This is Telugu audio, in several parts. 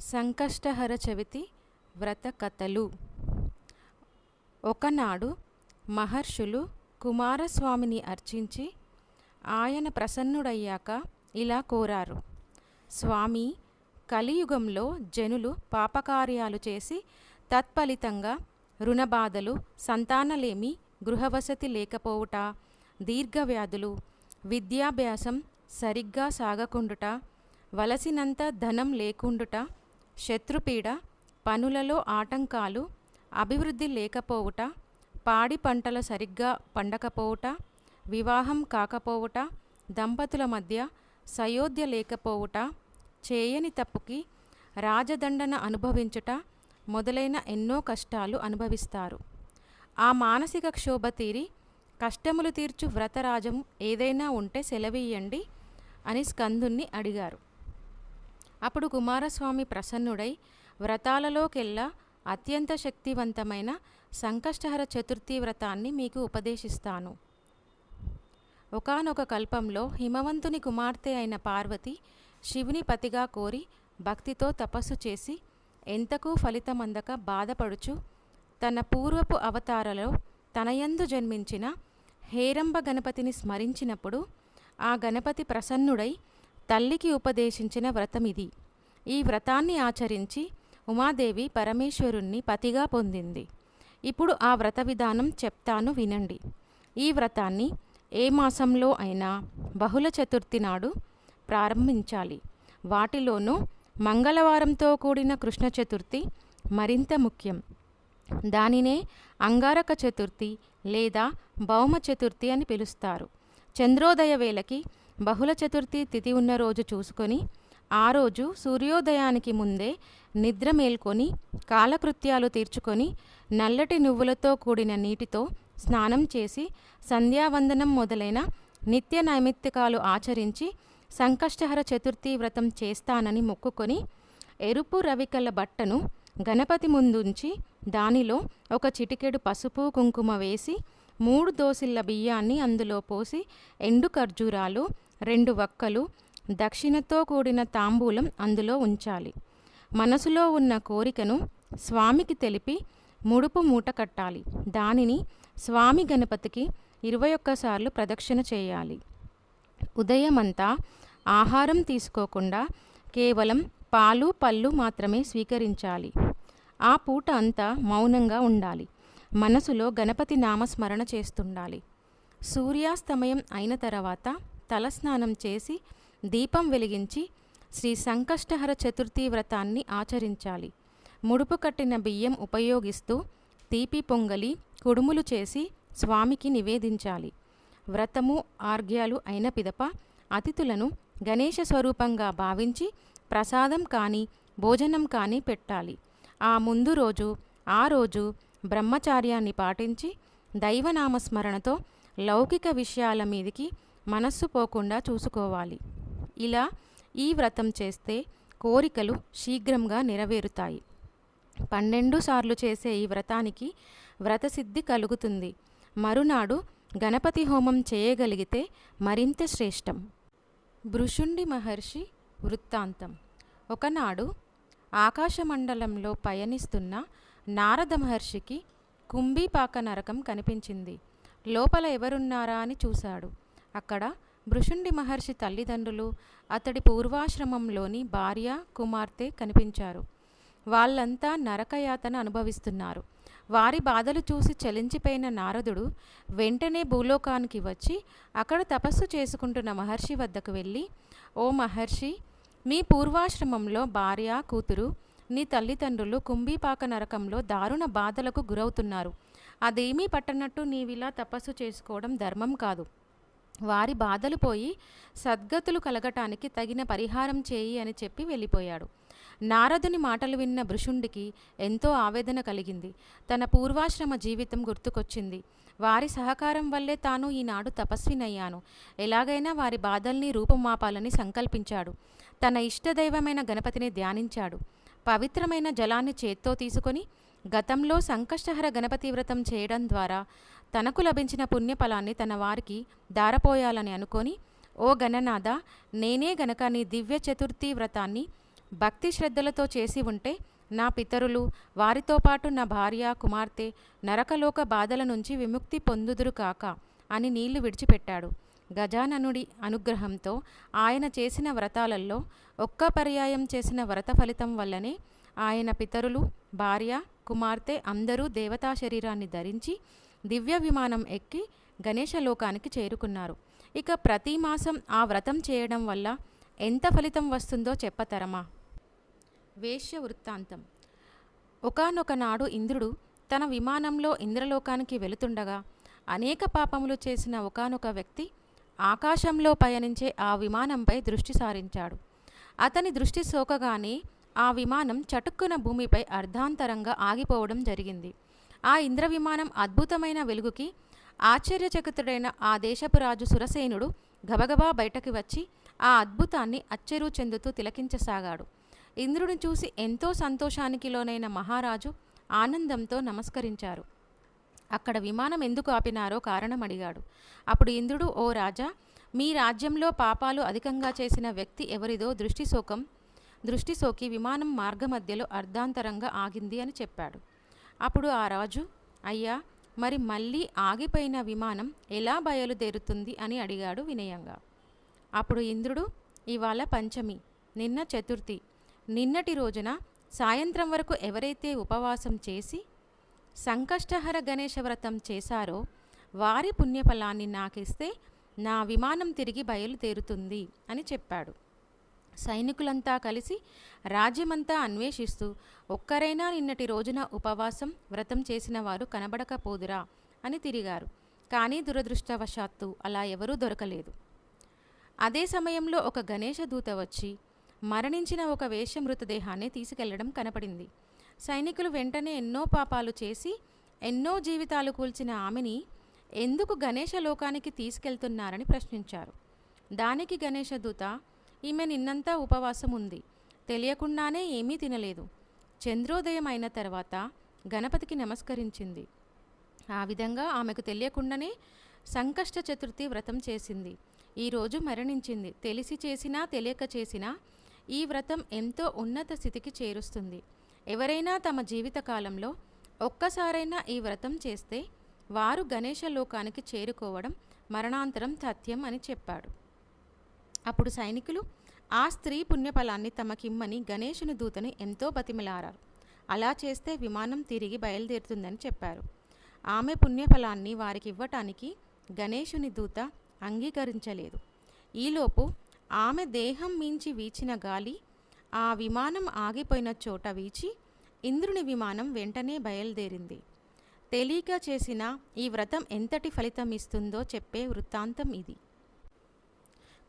సంకష్టహర చవితి వ్రత కథలు. ఒకనాడు మహర్షులు కుమారస్వామిని అర్చించి ఆయన ప్రసన్నుడయ్యాక ఇలా కోరారు. స్వామి కలియుగంలో జనులు పాపకార్యాలు చేసి తత్ఫలితంగా రుణబాధలు సంతానలేమి గృహవసతి లేకపోవుట దీర్ఘవ్యాధులు విద్యాభ్యాసం సరిగ్గా సాగకుండుట వలసినంత ధనం లేకుండుట శత్రుపీడ పనులలో ఆటంకాలు అభివృద్ధి లేకపోవుట పాడి పంటలు సరిగ్గా పండకపోవుట వివాహం కాకపోవుట దంపతుల మధ్య సయోధ్య లేకపోవుట చేయని తప్పుకి రాజదండన అనుభవించుట మొదలైన ఎన్నో కష్టాలు అనుభవిస్తారు. ఆ మానసిక క్షోభ తీరి కష్టములు తీర్చు వ్రతరాజం ఏదైనా ఉంటే సెలవీయండి అని స్కందుణ్ణి అడిగారు. అప్పుడు కుమారస్వామి ప్రసన్నుడై వ్రతాలలోకెల్లా అత్యంత శక్తివంతమైన సంకష్టహర చతుర్థి వ్రతాన్ని మీకు ఉపదేశిస్తాను. ఒకానొక కల్పంలో హిమవంతుని కుమార్తె అయిన పార్వతి శివుని పతిగా కోరి భక్తితో తపస్సు చేసి ఎంతకు ఫలితమందక బాధపడుచు తన పూర్వపు అవతారలో తనయందు జన్మించిన హేరంబ గణపతిని స్మరించినప్పుడు ఆ గణపతి ప్రసన్నుడై తల్లికి ఉపదేశించిన వ్రతం ఇది. ఈ వ్రతాన్ని ఆచరించి ఉమాదేవి పరమేశ్వరుణ్ణి పతిగా పొందింది. ఇప్పుడు ఆ వ్రత విధానం చెప్తాను వినండి. ఈ వ్రతాన్ని ఏ మాసంలో అయినా బహుళ చతుర్థి నాడు ప్రారంభించాలి. వాటిలోనూ మంగళవారంతో కూడిన కృష్ణ చతుర్థి మరింత ముఖ్యం. దానినే అంగారక చతుర్థి లేదా భౌమ చతుర్థి అని పిలుస్తారు. చంద్రోదయ వేళకి బహుళ చతుర్థి తిథి ఉన్న రోజు చూసుకొని ఆ రోజు సూర్యోదయానికి ముందే నిద్ర మేల్కొని కాలకృత్యాలు తీర్చుకొని నల్లటి నువ్వులతో కూడిన నీటితో స్నానం చేసి సంధ్యావందనం మొదలైన నిత్య నైమిత్తికాలు ఆచరించి సంకష్టహర చతుర్థి వ్రతం చేస్తానని మొక్కుకొని ఎరుపు రవికల బట్టను గణపతి ముందుంచి దానిలో ఒక చిటికెడు పసుపు కుంకుమ వేసి మూడు దోసిళ్ళ బియ్యాన్ని అందులో పోసి ఎండు ఖర్జూరాలు రెండు వక్కలు దక్షిణతో కూడిన తాంబూలం అందులో ఉంచాలి. మనసులో ఉన్న కోరికను స్వామికి తెలిపి ముడుపు మూట కట్టాలి. దానిని స్వామి గణపతికి ఇరవై ఒక్కసార్లు ప్రదక్షిణ చేయాలి. ఉదయమంతా ఆహారం తీసుకోకుండా కేవలం పాలు పళ్ళు మాత్రమే స్వీకరించాలి. ఆ పూట అంతా మౌనంగా ఉండాలి. మనసులో గణపతి నామస్మరణ చేస్తుండాలి. సూర్యాస్తమయం అయిన తర్వాత తలస్నానం చేసి దీపం వెలిగించి శ్రీ సంకష్టహర చతుర్థి వ్రతాన్ని ఆచరించాలి. ముడుపు కట్టిన బియ్యం ఉపయోగిస్తూ తీపి పొంగలి కుడుములు చేసి స్వామికి నివేదించాలి. వ్రతము ఆర్ఘ్యాలు అయిన పిదప అతిథులను గణేష స్వరూపంగా భావించి ప్రసాదం కానీ భోజనం కానీ పెట్టాలి. ఆ ముందు రోజు ఆ రోజు బ్రహ్మచార్యాన్ని పాటించి దైవనామస్మరణతో లౌకిక విషయాల మీదికి మనస్సు పోకుండా చూసుకోవాలి. ఇలా ఈ వ్రతం చేస్తే కోరికలు శీఘ్రంగా నెరవేరుతాయి. పన్నెండు సార్లు చేసే ఈ వ్రతానికి వ్రతసిద్ధి కలుగుతుంది. మరునాడు గణపతి హోమం చేయగలిగితే మరింత శ్రేష్టం. భృషుండి మహర్షి వృత్తాంతం. ఒకనాడు ఆకాశమండలంలో పయనిస్తున్న నారద మహర్షికి కుంభీపాక నరకం కనిపించింది. లోపల ఎవరున్నారా అని చూశాడు. అక్కడ భృషుండి మహర్షి తల్లిదండ్రులు అతడి పూర్వాశ్రమంలోని భార్య కుమార్తె కనిపించారు. వాళ్ళంతా నరకయాతన అనుభవిస్తున్నారు. వారి బాధలు చూసి చలించిపోయిన నారదుడు వెంటనే భూలోకానికి వచ్చి అక్కడ తపస్సు చేసుకుంటున్న మహర్షి వద్దకు వెళ్ళి ఓ మహర్షి మీ పూర్వాశ్రమంలో భార్య కూతురు నీ తల్లిదండ్రులు కుంభీపాక నరకంలో దారుణ బాధలకు గురవుతున్నారు. అదేమీ పట్టనట్టు నీవిలా తపస్సు చేసుకోవడం ధర్మం కాదు. వారి బాధలు పోయి సద్గతులు కలగటానికి తగిన పరిహారం చేయి అని చెప్పి వెళ్ళిపోయాడు. నారదుని మాటలు విన్న భృషుండికి ఎంతో ఆవేదన కలిగింది. తన పూర్వాశ్రమ జీవితం గుర్తుకొచ్చింది. వారి సహకారం వల్లే తాను ఈనాడు తపస్వినయ్యాను. ఎలాగైనా వారి బాధల్ని రూపుమాపాలని సంకల్పించాడు. తన ఇష్టదైవమైన గణపతిని ధ్యానించాడు. పవిత్రమైన జలాన్ని చేత్తో తీసుకొని గతంలో సంకష్టహర గణపతి వ్రతం చేయడం ద్వారా తనకు లభించిన పుణ్యఫలాన్ని తన వారికి దారపోయాలని అనుకొని ఓ గణనాథ నేనే గనక నీ దివ్య చతుర్థి వ్రతాన్ని భక్తి శ్రద్ధలతో చేసి ఉంటే నా పితరులు వారితో పాటు నా భార్య కుమార్తె నరకలోక బాధల నుంచి విముక్తి పొందుదురు కాక అని నీళ్ళు విడిచిపెట్టాడు. గజాననుడి అనుగ్రహంతో ఆయన చేసిన వ్రతాలలో ఒక్క పర్యాయం చేసిన వ్రత ఫలితం వల్లనే ఆయన పితరులు భార్య కుమార్తె అందరూ దేవతా శరీరాన్ని ధరించి దివ్య విమానం ఎక్కి గణేశలోకానికి చేరుకున్నారు. ఇక ప్రతి మాసం ఆ వ్రతం చేయడం వల్ల ఎంత ఫలితం వస్తుందో చెప్పతరమా? వేశ్య వృత్తాంతం. ఒకనొక నాడు ఇంద్రుడు తన విమానంలో ఇంద్రలోకానికి వెళుతుండగా అనేక పాపములు చేసిన ఒకానొక వ్యక్తి ఆకాశంలో పయనించే ఆ విమానంపై దృష్టి సారించాడు. అతని దృష్టి సోకగానే ఆ విమానం చటుక్కున భూమిపై అర్ధాంతరంగా ఆగిపోవడం జరిగింది. ఆ ఇంద్ర విమానం అద్భుతమైన వెలుగుకి ఆశ్చర్యచకితుడైన ఆ దేశపు రాజు సురసేనుడు గబగబా బయటకు వచ్చి ఆ అద్భుతాన్ని అచ్చెరు చెందుతూ తిలకించసాగాడు. ఇంద్రుని చూసి ఎంతో సంతోషానికి లోనైన మహారాజు ఆనందంతో నమస్కరించారు. అక్కడ విమానం ఎందుకు ఆపినారో కారణం అడిగాడు. అప్పుడు ఇంద్రుడు ఓ రాజా మీ రాజ్యంలో పాపాలు అధికంగా చేసిన వ్యక్తి ఎవరిదో దృష్టి సోకం దృష్టి సోకి విమానం మార్గమధ్యలో అర్ధాంతరంగా ఆగింది అని చెప్పాడు. అప్పుడు ఆ రాజు అయ్యా మరి మళ్ళీ ఆగిపోయిన విమానం ఎలా బయలుదేరుతుంది? అని అడిగాడు వినయంగా. అప్పుడు ఇంద్రుడు ఇవాళ పంచమి నిన్న చతుర్థి నిన్నటి రోజున సాయంత్రం వరకు ఎవరైతే ఉపవాసం చేసి సంకష్టహర గణేశ వ్రతం చేశారో వారి పుణ్యఫలాన్ని నాకిస్తే నా విమానం తిరిగి బయలుదేరుతుంది అని చెప్పాడు. సైనికులంతా కలిసి రాజ్యమంతా అన్వేషిస్తూ ఒక్కరైనా నిన్నటి రోజున ఉపవాసం వ్రతం చేసిన వారు కనబడకపోదురా అని తిరిగారు. కానీ దురదృష్టవశాత్తు అలా ఎవరూ దొరకలేదు. అదే సమయంలో ఒక గణేశ దూత వచ్చి మరణించిన ఒక వేష మృతదేహాన్ని తీసుకెళ్ళడం కనపడింది. సైనికులు వెంటనే ఎన్నో పాపాలు చేసి ఎన్నో జీవితాలు కూల్చిన ఆమెని ఎందుకు గణేశ లోకానికి తీసుకెళ్తున్నారని ప్రశ్నించారు. దానికి గణేశ దూత ఈమె నిన్నంతా ఉపవాసం ఉంది తెలియకుండానే ఏమీ తినలేదు. చంద్రోదయం అయిన తర్వాత గణపతికి నమస్కరించింది. ఆ విధంగా ఆమెకు తెలియకుండానే సంకష్ట చతుర్థి వ్రతం చేసింది. ఈరోజు మరణించింది. తెలిసి చేసినా తెలియక చేసినా ఈ వ్రతం ఎంతో ఉన్నత స్థితికి చేరుస్తుంది. ఎవరైనా తమ జీవితకాలంలో ఒక్కసారైనా ఈ వ్రతం చేస్తే వారు గణేశ లోకానికి చేరుకోవడం మరణాంతరం తథ్యం అని చెప్పాడు. అప్పుడు సైనికులు ఆ స్త్రీ పుణ్యఫలాన్ని తమకిమ్మని గణేశుని దూతని ఎంతో బతిమిలారారు. అలా చేస్తే విమానం తిరిగి బయలుదేరుతుందని చెప్పారు. ఆమె పుణ్యఫలాన్ని వారికి ఇవ్వటానికి గణేశుని దూత అంగీకరించలేదు. ఈలోపు ఆమె దేహం మించి వీచిన గాలి ఆ విమానం ఆగిపోయిన చోట వీచి ఇంద్రుని విమానం వెంటనే బయలుదేరింది. తెలియక చేసిన ఈ వ్రతం ఎంతటి ఫలితం ఇస్తుందో చెప్పే వృత్తాంతం ఇది.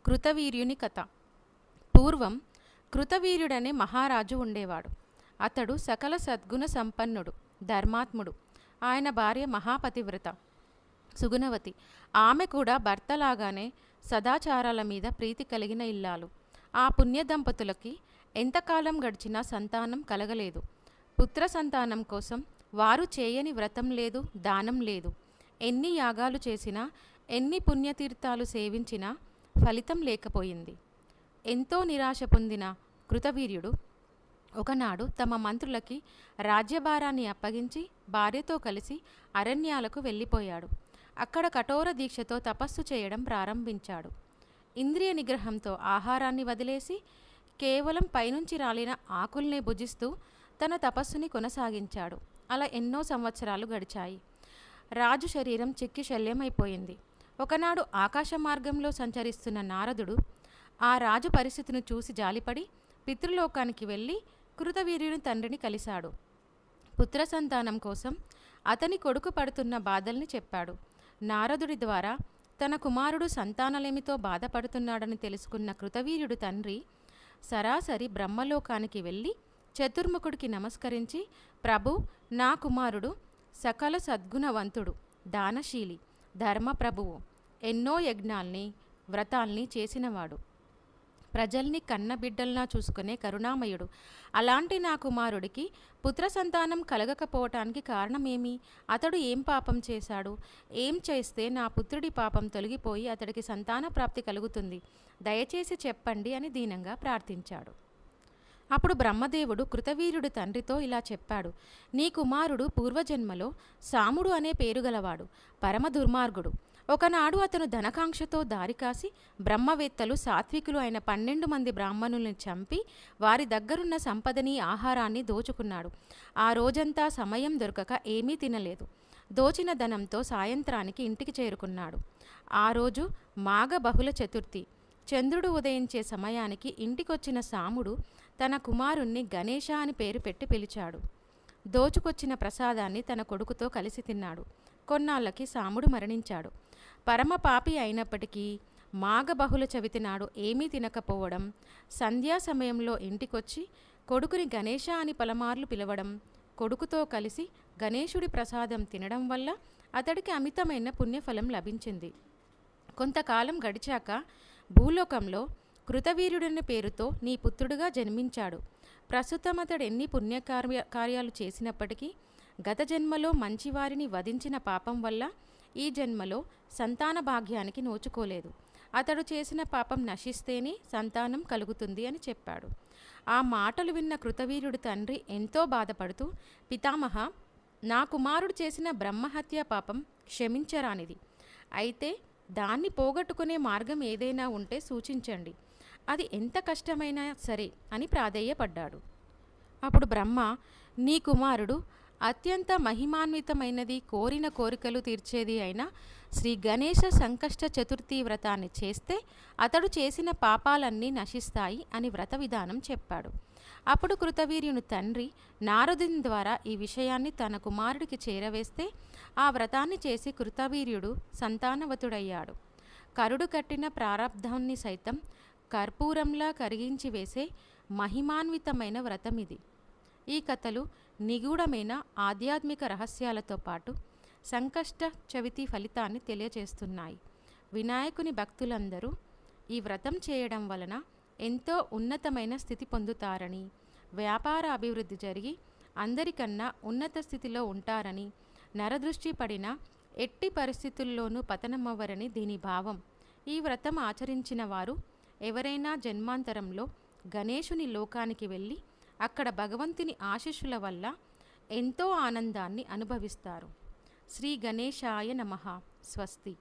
కృతవీర్యుని కథ. పూర్వం కృతవీర్యుడనే మహారాజు ఉండేవాడు. అతడు సకల సద్గుణ సంపన్నుడు ధర్మాత్ముడు. ఆయన భార్య మహాపతివ్రత. సుగుణవతి. ఆమె కూడా భర్తలాగానే సదాచారాల మీద ప్రీతి కలిగిన ఇల్లాలు. ఆ పుణ్య దంపతులకి ఎంతకాలం గడిచినా సంతానం కలగలేదు. పుత్ర సంతానం కోసం వారు చేయని వ్రతం లేదు దానం లేదు. ఎన్ని యాగాలు చేసినా ఎన్ని పుణ్యతీర్థాలు సేవించినా ఫలితం లేకపోయింది. ఎంతో నిరాశ పొందిన కృతవీర్యుడు ఒకనాడు తమ మంత్రులకి రాజ్యభారాన్ని అప్పగించి భార్యతో కలిసి అరణ్యాలకు వెళ్ళిపోయాడు. అక్కడ కఠోర దీక్షతో తపస్సు చేయడం ప్రారంభించాడు. ఇంద్రియ నిగ్రహంతో ఆహారాన్ని వదిలేసి కేవలం పైనుంచి రాలిన ఆకుల్నే భుజిస్తూ తన తపస్సుని కొనసాగించాడు. అలా ఎన్నో సంవత్సరాలు గడిచాయి. రాజు శరీరం చిక్కి శల్యమైపోయింది. ఒకనాడు ఆకాశ మార్గంలో సంచరిస్తున్న నారదుడు ఆ రాజు పరిస్థితిని చూసి జాలిపడి పితృలోకానికి వెళ్ళి కృతవీర్యుని తండ్రిని కలిశాడు. పుత్ర సంతానం కోసం అతని కొడుకు పడుతున్న బాధల్ని చెప్పాడు. నారదుడి ద్వారా తన కుమారుడు సంతానలేమితో బాధపడుతున్నాడని తెలుసుకున్న కృతవీర్యుడు తండ్రి సరాసరి బ్రహ్మలోకానికి వెళ్ళి చతుర్ముఖుడికి నమస్కరించి ప్రభు నా కుమారుడు సకల సద్గుణవంతుడు దానశీలి ధర్మప్రభువు ఎన్నో యజ్ఞాల్ని వ్రతాల్ని చేసినవాడు. ప్రజల్ని కన్నబిడ్డల్లా చూసుకునే కరుణామయుడు. అలాంటి నా కుమారుడికి పుత్ర సంతానం కలగకపోవటానికి కారణమేమి? అతడు ఏం పాపం చేశాడు? ఏం చేస్తే నా పుత్రుడి పాపం తొలగిపోయి అతడికి సంతాన ప్రాప్తి కలుగుతుంది? దయచేసి చెప్పండి అని దీనంగా ప్రార్థించాడు. అప్పుడు బ్రహ్మదేవుడు కృతవీర్యుడు తండ్రితో ఇలా చెప్పాడు నీ కుమారుడు పూర్వజన్మలో సాముడు అనే పేరు గలవాడు పరమ దుర్మార్గుడు. ఒకనాడు అతను ధనకాంక్షతో దారికాసి బ్రహ్మవేత్తలు సాత్వికులు అయిన పన్నెండు మంది బ్రాహ్మణుల్ని చంపి వారి దగ్గరున్న సంపదని ఆహారాన్ని దోచుకున్నాడు. ఆ రోజంతా సమయం దొరకక ఏమీ తినలేదు. దోచిన ధనంతో సాయంత్రానికి ఇంటికి చేరుకున్నాడు. ఆ రోజు మాఘ బహుళ చతుర్థి. చంద్రుడు ఉదయించే సమయానికి ఇంటికొచ్చిన సాముడు తన కుమారుణ్ణి గణేష అని పేరు పెట్టి పిలిచాడు. దోచుకొచ్చిన ప్రసాదాన్ని తన కొడుకుతో కలిసి తిన్నాడు. కొన్నాళ్ళకి సాముడు మరణించాడు. పరమ పాపి అయినప్పటికీ మాఘ బహుళ చవితి నాడు ఏమీ తినకపోవడం సంధ్యా సమయంలో ఇంటికొచ్చి కొడుకుని గణేష అని పలమార్లు పిలవడం కొడుకుతో కలిసి గణేశుడి ప్రసాదం తినడం వల్ల అతడికి అమితమైన పుణ్యఫలం లభించింది. కొంతకాలం గడిచాక భూలోకంలో కృతవీర్యుడనే పేరుతో నీ పుత్రుడుగా జన్మించాడు. ప్రస్తుతం అతడు ఎన్ని పుణ్యకార్య కార్యాలు చేసినప్పటికీ గత జన్మలో మంచివారిని వధించిన పాపం వల్ల ఈ జన్మలో సంతాన భాగ్యానికి నోచుకోలేదు. అతడు చేసిన పాపం నశిస్తేనే సంతానం కలుగుతుంది అని చెప్పాడు. ఆ మాటలు విన్న కృతవీరుడు తండ్రి ఎంతో బాధపడుతూ పితామహ నా కుమారుడు చేసిన బ్రహ్మహత్య పాపం క్షమించరానిది. అయితే దాన్ని పోగొట్టుకునే మార్గం ఏదైనా ఉంటే సూచించండి. అది ఎంత కష్టమైనా సరే అని ప్రాధేయపడ్డాడు. అప్పుడు బ్రహ్మ నీ కుమారుడు అత్యంత మహిమాన్వితమైనది కోరిన కోరికలు తీర్చేది అయిన శ్రీ గణేశ సంకష్ట చతుర్థి వ్రతాన్ని చేస్తే అతడు చేసిన పాపాలన్నీ నశిస్తాయి అని వ్రత విధానం చెప్పాడు. అప్పుడు కృతవీర్యుని తండ్రి నారదుని ద్వారా ఈ విషయాన్ని తన కుమారుడికి చేరవేస్తే ఆ వ్రతాన్ని చేసి కృతవీర్యుడు సంతానవతుడయ్యాడు. కరుడు కట్టిన ప్రారంధాన్ని సైతం కర్పూరంలా కరిగించి వేసే మహిమాన్వితమైన వ్రతం ఇది. ఈ కథలు నిగూఢమైన ఆధ్యాత్మిక రహస్యాలతో పాటు సంకష్ట చవితి ఫలితాన్ని తెలియజేస్తున్నాయి. వినాయకుని భక్తులందరూ ఈ వ్రతం చేయడం వలన ఎంతో ఉన్నతమైన స్థితి పొందుతారని వ్యాపార అభివృద్ధి జరిగి అందరికన్నా ఉన్నత స్థితిలో ఉంటారని నరదృష్టి పడిన ఎట్టి పరిస్థితుల్లోనూ పతనమవ్వరని దీని భావం. ఈ వ్రతం ఆచరించిన వారు ఎవరైనా జన్మాంతరంలో గణేశుని లోకానికి వెళ్ళి అక్కడ భగవంతుని ఆశీస్సుల వల్ల ఎంతో ఆనందాన్ని అనుభవిస్తారు. శ్రీ గణేశాయ నమ. స్వస్తి.